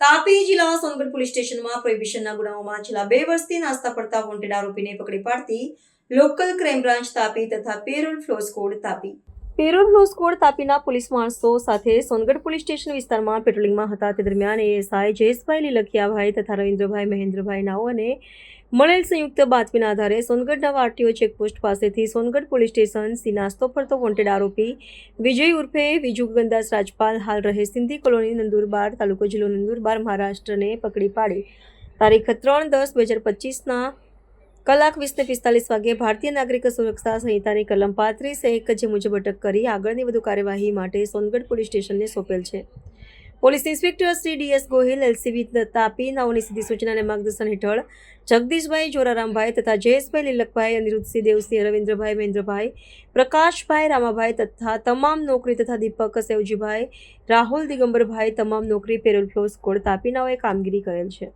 તાપી જિલ્લા સોનગઢ પોલીસ સ્ટેશનમાં પ્રોહિબિશનના ગુનાઓમાં છેલ્લા બે વર્ષથી નાસ્તા પડતા વોન્ટેડ આરોપીને પકડી પાડતી લોકલ ક્રાઇમ બ્રાન્ચ તાપી તથા parole furlough squad Tapi. Parole furlough squad તાપીના police માણસો સાથે સોનગઢ પોલીસ સ્ટેશન વિસ્તારમાં પેટ્રોલિંગમાં હતા. તે દરમિયાન એએસઆઈ જયેશભાઈ લીલખિયાભાઈ તથા રવિન્દ્રભાઈ મહેન્દ્રભાઈ નાઓને મળેલ સંયુક્ત બાતમીના આધારે સોનગઢના વાર્ટીઓ ચેકપોસ્ટ પાસેથી સોનગઢ પોલીસ સ્ટેશન સી નાસ્તો ફરતો વોન્ટેડ આરોપી વિજય ઉર્ફે વિજુ ગગનદાસ રાજપાલ હાલ રહે સિંધી કોલોની નંદુરબાર તાલુકો જિલ્લો નંદુરબાર મહારાષ્ટ્રને પકડી પાડી. તારીખ ત્રણ દસ બે હજાર પચીસના કલાક વીસને પિસ્તાલીસ વાગ્યે ભારતીય નાગરિક સુરક્ષા સંહિતાની કલમ પાંત્રીસ એક જે મુજબ અટક કરી આગળની વધુ કાર્યવાહી માટે સોનગઢ પોલીસ સ્ટેશનને સોંપેલ છે. Police inspector Shri DS Gohil, LCB Tapi નાઓની સીધી સૂચના માર્ગદર્શન હેઠળ જગદીશભાઈ જોરારામભાઈ તથા જયેશભાઈ લીલકભાઈ, અનિરુદ્ધસિંહ દેવસિંહ રવિન્દ્રભાઈ મહેન્દ્રભાઈ, પ્રકાશભાઈ રામાભાઈ તથા તમામ નોકરી તથા દીપક સેવજીભાઈ, રાહુલ દિગંબરભાઈ, તમામ નોકરી પેરોલ ફ્લો સ્કોડ તાપીનાઓએ કામગીરી કરેલ છે.